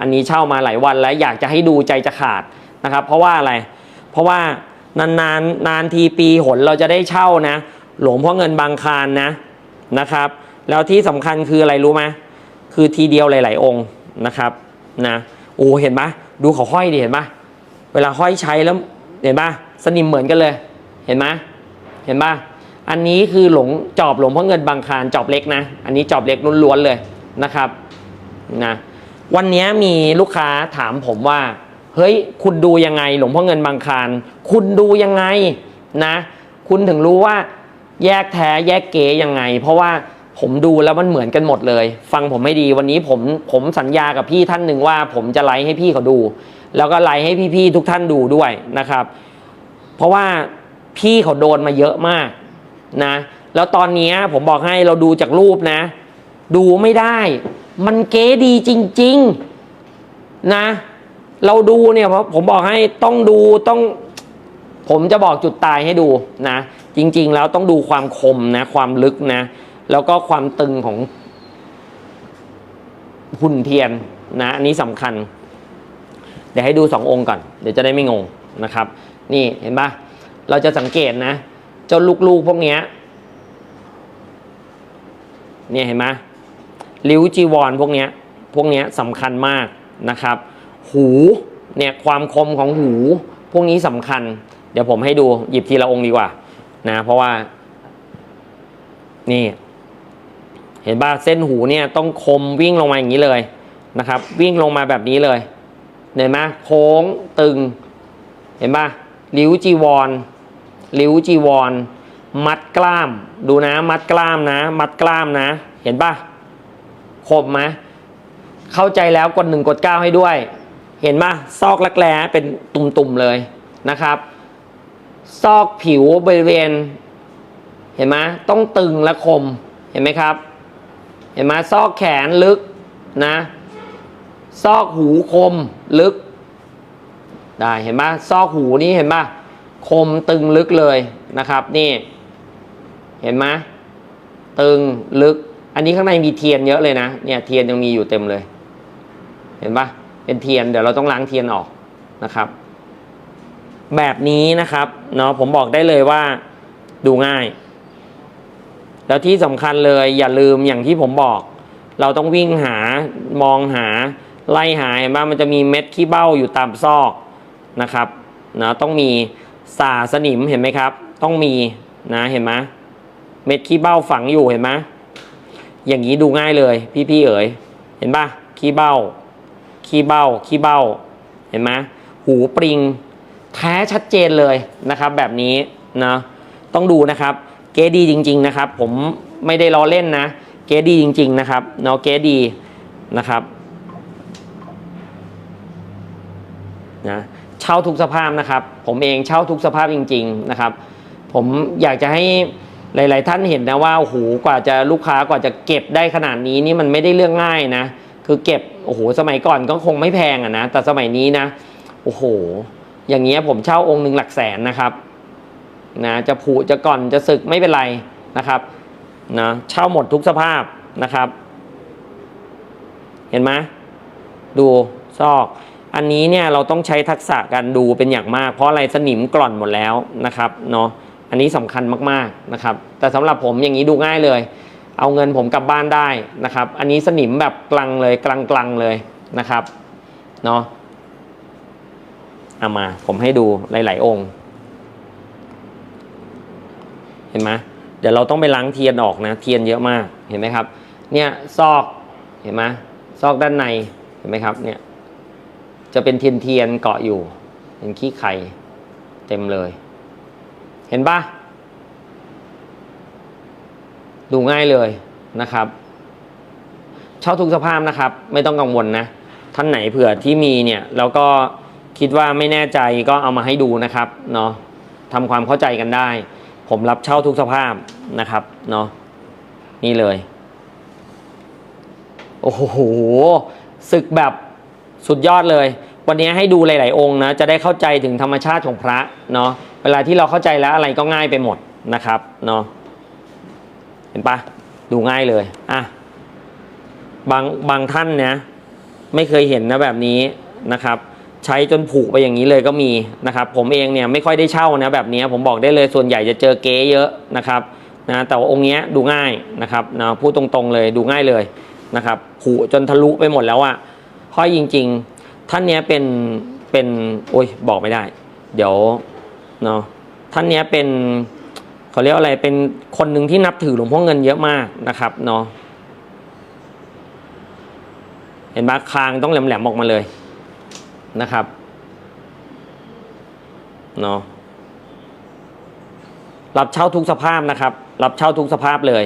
อันนี้เช่ามาหลายวันแล้วอยากจะให้ดูใจจะขาดนะครับ เพราะว่าอะไร เพราะว่านานนานนานทีปีหนเราจะได้เช่านะ หลวงพ่อเงินบางคารนะนะครับ แล้วที่สำคัญคืออะไรรู้ไหมคือทีเดียวหลาย ๆ องค์นะครับนะโอ้เห็นปะดูเขาห้อยดิเห็นปะเวลาห้อยใช้แล้วเห็นปะสนิมเหมือนกันเลย เห็นไหมเห็นปะอันนี้คือหลงจอบหลวงพ่อเงินบางคารจอบเล็กนะ อันนี้จอบเล็กล้วนๆเลยนะครับนะ วันนี้มีลูกค้าถามผมว่า เฮ้ย คุณดูยังไง หลวงพ่อเงินบางคาร คุณดูยังไงนะ คุณถึงรู้ว่าแยกแท้แยกเก๋ยังไง เพราะว่าผมดูแล้วมันเหมือนกันหมดเลย ฟังผมไม่ดีวันนี้ผมผมสัญญากับพี่ท่านหนึ่งว่า ผมจะไลฟ์ให้พี่เขาดู แล้วก็ไลฟ์ให้พี่ๆทุกท่านดูด้วยนะครับ เพราะว่าพี่เขาโดนมาเยอะมากนะ แล้วตอนนี้ผมบอกให้เราดูจากรูปนะ ดูไม่ได้ มันเก๋ดีจริง ๆนะ เราดูเนี่ยเพราะผมบอกให้ต้องดูต้องผมจะบอกจุดตายให้ดูนะ จริง ๆ แล้วต้องดูความคมนะ ความลึกนะ แล้วก็ความตึงของหุ่นเทียนนะอันนี้สำคัญ เดี๋ยวให้ดูสององค์ก่อน เดี๋ยวจะได้ไม่งงนะครับ นี่เห็นปะเราจะสังเกตนะ เจ้าลูกๆพวกเนี้ยเนี่ยเห็นไหม ริ้วจีวรพวกเนี้ยพวกเนี้ยสำคัญมากนะครับ หูเนี่ยความคมของหูพวกนี้สำคัญ เดี๋ยวผมให้ดูหยิบทีละองค์ดีกว่านะเพราะว่า นี่ เห็นป่ะเส้นหูเนี่ยต้องคมวิ่งลงมาอย่างนี้เลยนะครับ วิ่งลงมาแบบนี้เลยเห็นไหมโค้งตึง เห็นป่ะริ้วจีวรริ้วจีวร มัดกล้าม ดูนะ มัดกล้ามนะ มัดกล้ามนะ เห็นป่ะ คมไหมเข้าใจแล้วกดหนึ่งกดเก้าให้ด้วย เห็นป่ะซอกรักแร้เป็นตุ่มๆเลยนะครับ ซอกผิวบริเวณ เห็นไหมต้องตึงและคมเห็นไหมครับ เห็นไหมซอกแขนลึกนะ ซอกหูคมลึกได้เห็นไหมซอกหูนี่เห็นไหมคมตึงลึกเลยนะครับ นี่ เห็นไหมตึงลึก อันนี้ข้างในมีเทียนเยอะเลยนะเนี่ยเทียนยังมีอยู่เต็มเลย เห็นปะเป็นเทียนเดี๋ยวเราต้องล้างเทียนออกนะครับ แบบนี้นะครับเนาะผมบอกได้เลยว่าดูง่าย แล้วที่สำคัญเลยอย่าลืมอย่างที่ผมบอก เราต้องวิ่งหามองหาไล่หาเห็นไหมมันจะมีเม็ดขี้เบ้าอยู่ตามซอกนะครับนะต้องมีสาสนิมเห็นไหมครับ ต้องมีนะเห็นไหมเม็ดขี้เบ้าฝังอยู่เห็นไหม อย่างนี้ดูง่ายเลย พี่ๆเอ๋ยเห็นปะขี้เบ้า ขี้เบ้า ขี้เบ้า เห็นไหมหูปริง แท้ชัดเจนเลยนะครับ แบบนี้นะต้องดูนะครับ เกดีจริง ๆนะครับ ผมไม่ได้ล้อเล่นนะ เกดีจริง ๆ นะครับเนาะเกดีนะครับนะเช่าทุกสภาพนะครับ ผมเองเช่าทุกสภาพจริง ๆ นะครับ ผมอยากจะให้ หลาย ๆ ท่านเห็นนะว่าโอ้โหกว่าจะลูกค้ากว่าจะเก็บได้ขนาดนี้นี่มันไม่ได้เรื่องง่ายนะ คือเก็บโอ้โหสมัยก่อนก็คงไม่แพงอะนะ แต่สมัยนี้นะโอ้โห อย่างเงี้ยผมเช่าองค์หนึ่งหลักแสนนะครับนะจะผุจะก่อนจะสึกไม่เป็นไรนะครับนะเช่าหมดทุกสภาพนะครับ เห็นไหมดูซอก อันนี้เนี่ยเราต้องใช้ทักษะการดูเป็นอย่างมาก เพราะอะไรสนิมกร่อนหมดแล้วนะครับเนาะ อันนี้สำคัญมากๆนะครับ แต่สำหรับผมอย่างนี้ดูง่ายเลย เอาเงินผมกลับบ้านได้นะครับ อันนี้สนิมแบบกลังเลยกลังกลังๆเลยนะครับเนาะเอามาผมให้ดูหลาย ๆ องค์ เห็นไหมเดี๋ยวเราต้องไปล้างเทียนออกนะ เทียนเยอะมากเห็นไหมครับ เนี่ยซอกเห็นไหมซอกด้านในเห็นไหมครับเนี่ยจะเป็นเทียนเทียนเกาะอยู่เป็นขี้ไข่เต็มเลย เห็นปะดูง่ายเลยนะครับ เช่าทุกสภาพนะครับ ไม่ต้องกังวลนะ ท่านไหนเผื่อที่มีเนี่ย แล้วก็คิดว่าไม่แน่ใจก็เอามาให้ดูนะครับเนาะทำความเข้าใจกันได้ ผมรับเช่าทุกสภาพนะครับเนาะนี่เลย โอ้โหศึกแบบสุดยอดเลย วันนี้ให้ดูหลาย ๆ องค์นะ จะได้เข้าใจถึงธรรมชาติของพระเนาะ วลาที่เราเข้าใจแล้วอะไรก็ง่ายไปหมดนะครับเนาะเห็นปะดูง่ายเลยอะบางบางท่านเนะไม่เคยเห็นนะแบบนี้นะครับ ใช้จนผุไปอย่างนี้เลยก็มีนะครับ ผมเองเนี่ยไม่ค่อยได้เช่านะแบบนี้ผมบอกได้เลยส่วนใหญ่จะเจอเก๊เยอะนะครับนะแต่ว่าองค์เนี้ยดูง่ายนะครับนะพูดตรงๆเลยดูง่ายเลยนะครับผุจนทะลุไปหมดแล้วอะห้อยจริง ๆ ท่านเนี้ยเป็นเป็นโอ้ยบอกไม่ได้ เดี๋ยว เนาะท่านเนี้ยเป็นเขาเรียกว่าอะไรเป็นคนหนึ่งที่นับถือหลวงพ่อเงินเยอะมากนะครับเนาะเห็นปะคางต้องแหลมๆออกมาเลยนะครับเนาะรับเช่าทุกสภาพนะครับ รับเช่าทุกสภาพเลย